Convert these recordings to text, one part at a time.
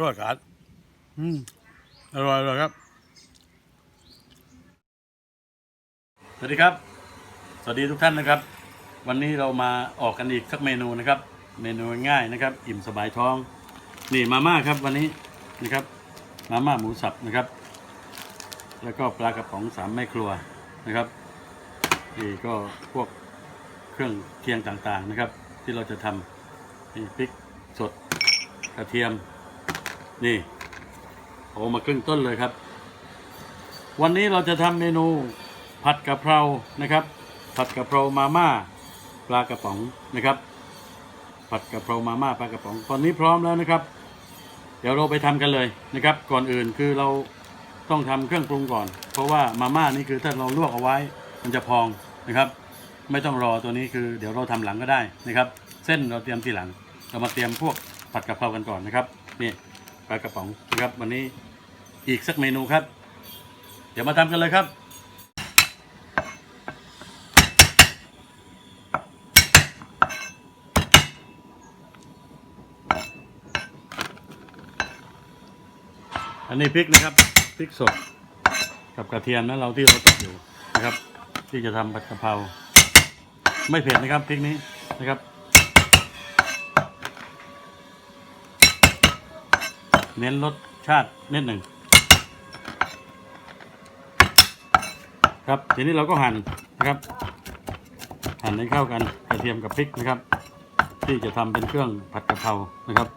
รสชาติอืมอร่อยเลยครับ สวัสดีครับ สวัสดีทุกท่านนะครับ วันนี้เรามาออกกันอีกสักเมนูนะครับ เมนูง่ายนะครับ อิ่มสบายท้อง นี่มาม่าครับวันนี้นะครับ มาม่าหมูสับนะครับ แล้วก็ปลากระป๋องสามแม่ครัวนะครับนี่ก็พวกเครื่องเคียงต่างๆนะครับ ที่เราจะทำนี่พริกสด กระเทียม นี่โอ้มาครึ่งต้นเลยครับ วันนี้เราจะทำเมนูผัดกะเพรานะครับ ผัดกะเพรามาม่าปลากระป๋องนะครับ ผัดกะเพรามาม่าปลากระป๋อง ตอนนี้พร้อมแล้วนะครับ เดี๋ยวเราไปทำกันเลยนะครับ ก่อนอื่นคือเราต้องทำเครื่องปรุงก่อน เพราะว่ามาม่านี่คือถ้าเราลวกเอาไว้ มันจะพองนะครับ ไม่ต้องรอตัวนี้คือ เดี๋ยวเราทำหลังก็ได้นะครับ เส้นเราเตรียมทีหลัง เรามาเตรียมพวก ผัดกะเพรากันก่อนนะครับนี่ปลากระป๋องนะครับ วันนี้อีกสักเมนูครับ เดี๋ยวมาทำกันเลยครับอันนี้พริกนะครับพริกสดกับกระเทียมนะเราที่เราตัดอยู่นะครับ ที่จะทำผัดกะเพราไม่เผ็ดนะครับพริกนี้นะครับ เน้นรสชาตินิดหนึ่งครับทีนี้เราก็หั่นนะครับ หั่นให้เข้ากันกระเทียมกับพริกนะครับ ที่จะทำเป็นเครื่องผัดกะเพรานะครับ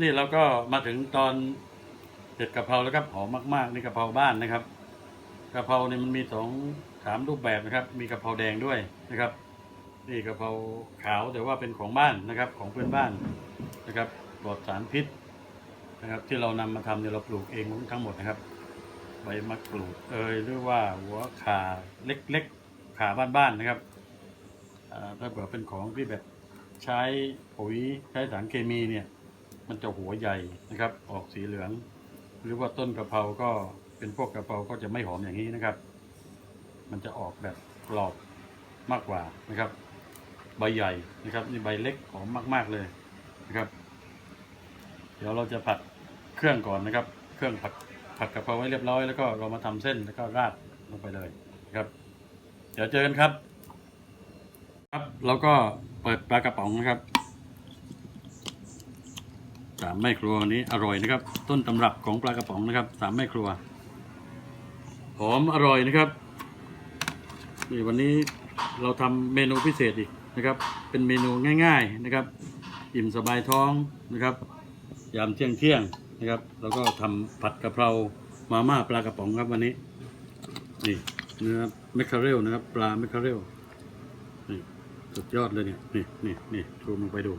นี่เราก็มาถึงตอนเด็ดกะเพราแล้วครับหอมมากๆนี่กะเพราบ้านนะครับกะเพราเนี่ยมันมีสองสามรูปแบบนะครับ มีกะเพราแดงด้วยนะครับ นี่กะเพราขาวแต่ว่าเป็นของบ้านนะครับ ของเพื่อนบ้านนะครับปลอดสารพิษนะครับ ที่เรานำมาทำเนี่ยเราปลูกเองทั้งหมดนะครับใบมะกรูดเอยหรือว่าหัวขาเล็กๆขาบ้านๆนะครับอ่าถ้าเกิดเป็นของที่แบบใช้ปุ๋ยใช้สารเคมีเนี่ย มันจะหัวใหญ่นะครับ ออกสีเหลือง หรือว่าต้นกะเพราก็เป็นพวกกะเพราก็จะไม่หอมอย่างนี้นะครับ มันจะออกแบบกรอบมากกว่านะครับ ใบใหญ่นะครับนี่ใบเล็กหอมมากๆเลยนะครับ เดี๋ยวเราจะผัดเครื่องก่อนนะครับ เครื่องผัดผัดกะเพราไว้เรียบร้อยแล้วก็เรามาทำเส้นแล้วก็ราดลงไปเลยนะครับ เดี๋ยวเจอกันครับ ครับเราก็เปิดปลากระป๋องนะครับ สามแม่ครัววันนี้อร่อยนะครับ ต้นตำรับของปลากระป๋องนะครับสามแม่ครัว หอมอร่อยนะครับนี่วันนี้เราทำเมนูพิเศษอีกนะครับ เป็นเมนูง่าย ๆนะครับ อิ่มสบายท้องนะครับ ยามเที่ยงเที่ยงนะครับ แล้วก็ทำผัดกะเพรามาม่าปลากระป๋องครับวันนี้ นี่เนื้อแมคคาเรลนะครับ ปลาแมคคาเรลนี่สุดยอดเลยเนี่ยนี่นี่นี่ชูมันไปดู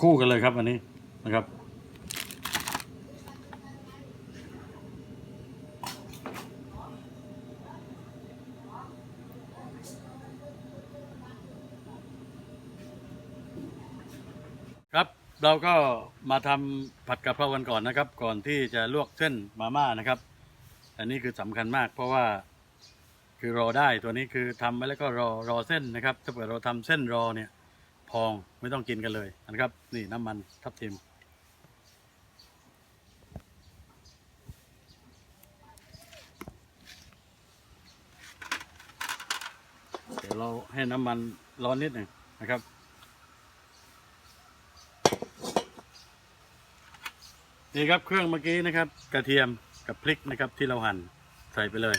คู่กันเลยครับอันนี้นะครับครับเราก็มาทำผัดกะเพรากันก่อนนะครับ ก่อนที่จะลวกเส้นมาม่านะครับ อันนี้คือสำคัญมากเพราะว่าคือรอได้ตัวนี้คือทำไว้แล้วก็รอรอเส้นนะครับ ถ้าเกิดเราทำเส้นรอเนี่ย พองไม่ต้องกินกันเลยนะครับ นี่น้ำมันทับทิมเดี๋ยวเราให้น้ำมันร้อนนิดหนึ่งนะครับนี่ครับเครื่องเมื่อกี้นะครับ กระเทียมกับพริกนะครับที่เราหั่นใส่ไปเลย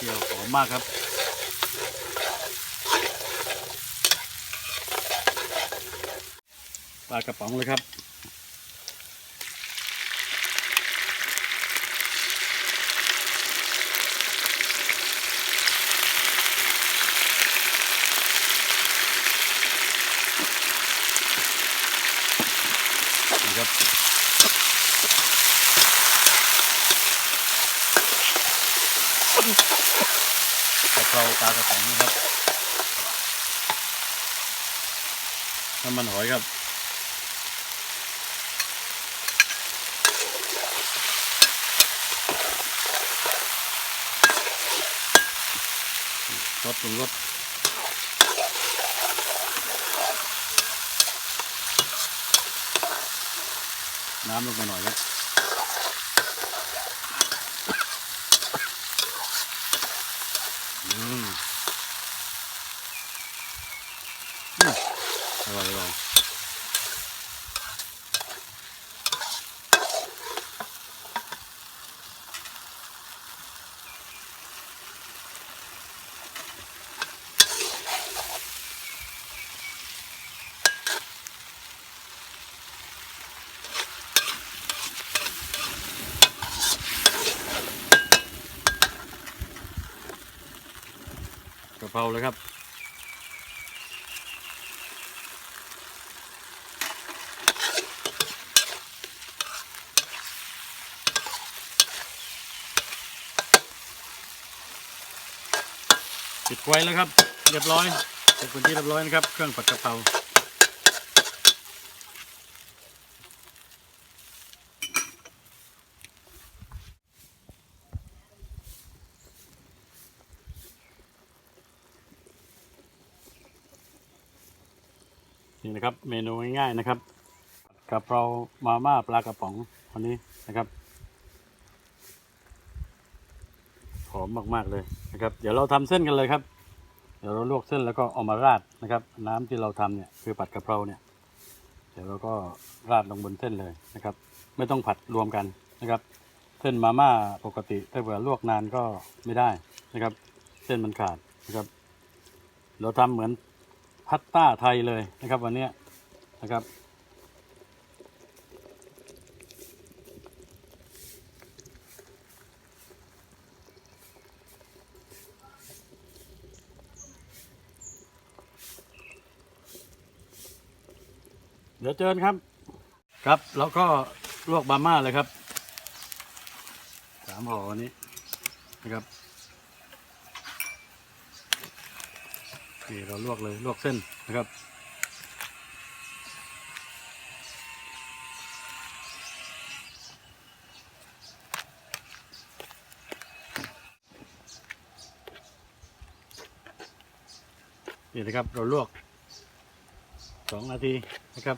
เปรี้ยวหอมมากครับปลากระป๋องเลยครับ กะเพราปลากระป๋องนะครับน้ำมันหอยครับรสปรุงรสน้ำลงไปหน่อยครับ อืมอืมอร่อยอร่อยกะเพราเลยครับ ปิดไว้แล้วครับ เรียบร้อยเสร็จเป็นที่เรียบร้อยนะครับ เครื่องผัดกะเพรานี่นะครับ เมนูง่ายๆนะครับกะเพรามาม่าปลากระป๋องวันนี้นะครับหอมมากๆเลยนะครับ เดี๋ยวเราทำเส้นกันเลยครับ เดี๋ยวเราลวกเส้นแล้วก็เอามาราดนะครับ น้ำที่เราทำเนี่ยคือผัดกะเพราเนี่ยเดี๋ยวเราก็ราดลงบนเส้นเลยนะครับ ไม่ต้องผัดรวมกันนะครับ เส้นมาม่าปกติถ้าเผื่อลวกนานก็ไม่ได้นะครับ เส้นมันขาดนะครับ เราทำเหมือนพัตต้าไทยเลยนะครับ วันนี้ นะครับ เดี๋ยวเจอครับ ครับแล้วก็ลวกบาม่าเลยครับสามห่อวันนี้นะครับนี่เราลวกเลยลวกเส้นนะครับ นี่นะครับ เราลวกสองนาทีนะครับ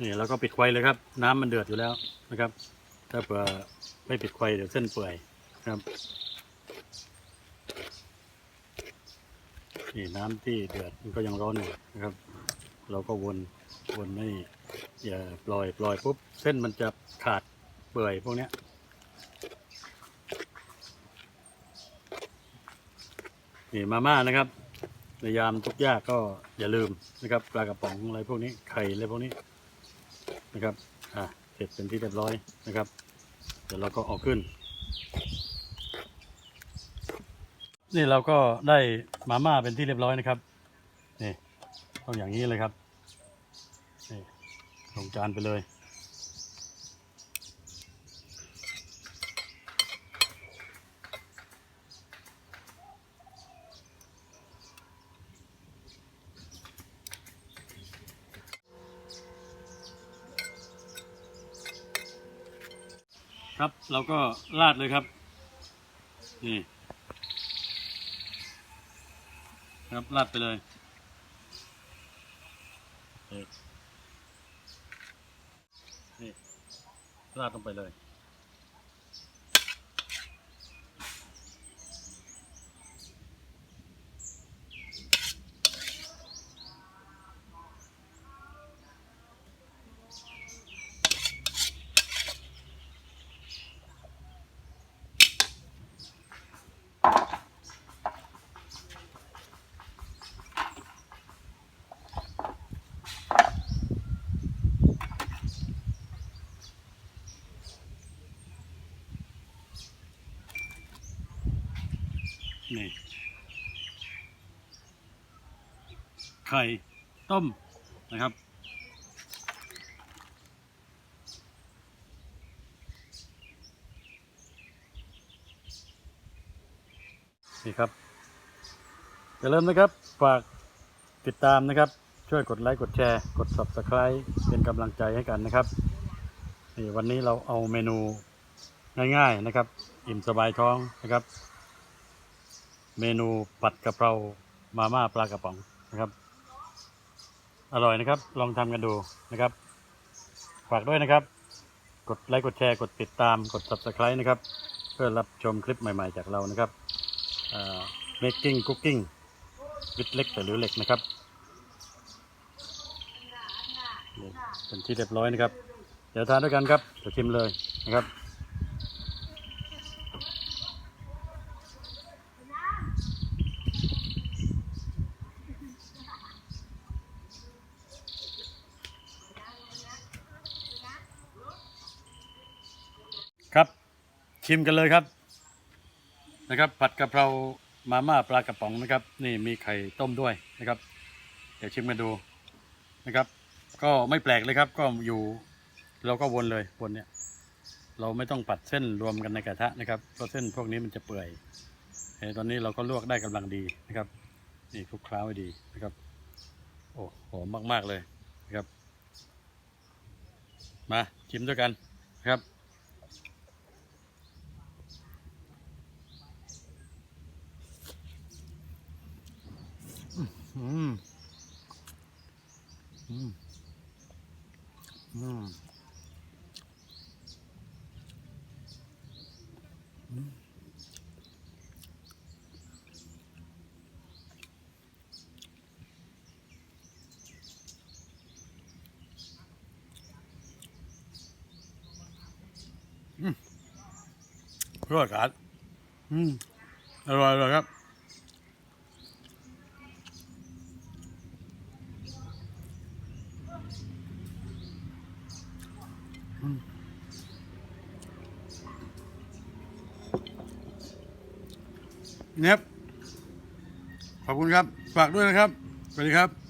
นี่เราก็ปิดไฟเลยครับ น้ำมันเดือดอยู่แล้วนะครับ ถ้าเผื่อไม่ปิดไฟเดี๋ยวเส้นเปื่อยนะครับนี่น้ำที่เดือดมันก็ยังร้อนอยู่นะครับ เราก็วนวนไม่อย่าปล่อยปล่อยปุ๊บเส้นมันจะขาดเปื่อยพวกเนี้ย นี่มาม่านะครับในยามทุกยากก็อย่าลืมนะครับปลากระป๋องอะไรพวกนี้ไข่อะไรพวกนี้นะครับอะเสร็จเป็นที่เรียบร้อยนะครับ เดี๋ยวเราก็เออกขึ้น นี่เราก็ได้มาม่าเป็นที่เรียบร้อยนะครับนี่ต้องอย่างนี้เลยครับนี่ลงจานไปเลย ครับ เราก็ราดเลยครับ นี่ครับราดไปเลยนี่นี่ราดลงไปเลย ข่ต้มนะครับ นี่ครับอย่าลืมนะครับ ฝากติดตามนะครับ ช่วยกดไลค์ กดแชร์ กด subscribe เป็นกำลังใจให้กันนะครับนี่วันนี้เราเอาเมนูง่ายๆนะครับ อิ่มสบายท้องนะครับ เมนูผัดกะเพรามาม่าปลากระป๋องนะครับ อร่อยนะครับ ลองทำกันดูนะครับ ฝากด้วยนะครับ กดไลค์กดแชร์กดติดตามกด subscribe นะครับ เพื่อรับชมคลิปใหม่ๆจากเรานะครับ making cooking วิดเล็กแต่หรือเหล็กนะครับเป็นที่เรียบร้อยนะครับ เดี๋ยวทานด้วยกันครับเดี๋ยวชิมเลยนะครับ ชิมกันเลยครับ นะครับ ผัดกะเพรามาม่าปลากระป๋องนะครับ นี่มีไข่ต้มด้วยนะครับ เดี๋ยวชิมกันดูนะครับ ก็ไม่แปลกเลยครับ ก็อยู่เราก็วนเลยวนเนี่ย เราไม่ต้องปัดเส้นรวมกันในกระทะนะครับเพราะเส้นพวกนี้มันจะเปื่อยเอ่อตอนนี้เราก็ลวกได้กำลังดีนะครับ นี่คลุกเคล้าให้ดีนะครับ โอ้หอมมาก ๆ เลยนะครับ มาชิมด้วยกันนะครับ อืมอืมอืม อืม อืมรสชาติอืมอร่อยเลยครับเนี่ยครับ ขอบคุณครับ ฝากด้วยนะครับ สวัสดีครับ